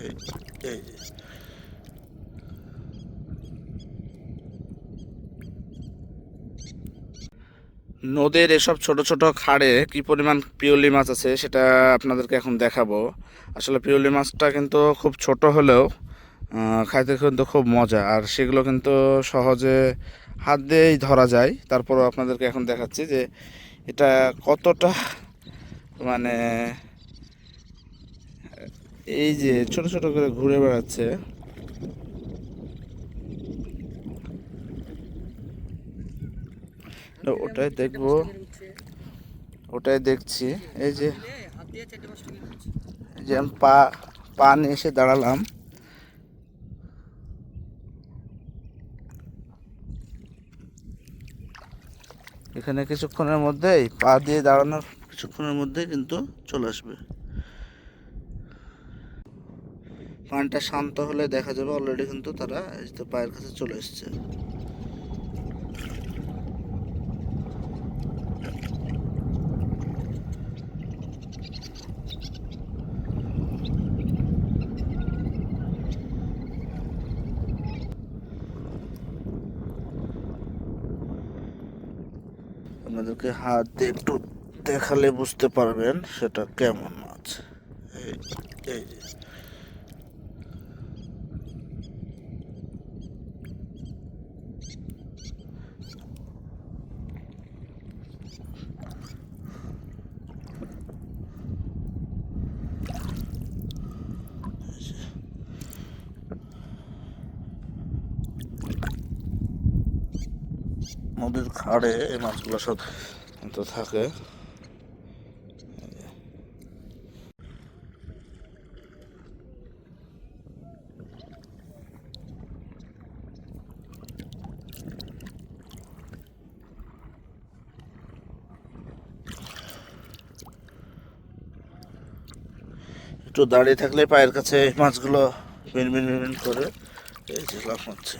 যে। নদীর এসব ছোট ছোট খাড়ে কি পরিমাণ পিওলি মাছ আছে সেটা আপনাদেরকে এখন দেখাবো আসলে পিওলি মাছটা কিন্তু খুব ছোট হলেও খাইতে কিন্তু খুব মজা আর সেগুলো কিন্তু সহজে হাত দিয়েই ধরা যায় তারপরও আপনাদেরকে এখন দেখাচ্ছি যে এটা কতটা মানে এই যে ছোট ছোট করে ঘুরে বেড়াচ্ছে। ওটাই দেখব। ওটাই দেখছি। এই যে যে আমি পা পা নিয়ে এসে দাঁড়ালাম। এখানে কিছুক্ষণের মধ্যেই পা দিয়ে দাঁড়ানোর কিছুক্ষণের মধ্যেই কিন্তু চলে আসবে। পানিটা শান্ত হলে দেখা যাবে অলরেডি কিন্তু তারা পায়ের কাছে চলে এসছে। আপনাদেরকে হাত দিয়ে একটু দেখালে বুঝতে পারবেন সেটা কেমন মাছ এই এই নদীর খাড়ে এই মাছগুলো সব তো থাকে। একটু দাঁড়িয়ে থাকলে পায়ের কাছে মাছগুলো মিনমিন করে এই যে লাফাচ্ছে।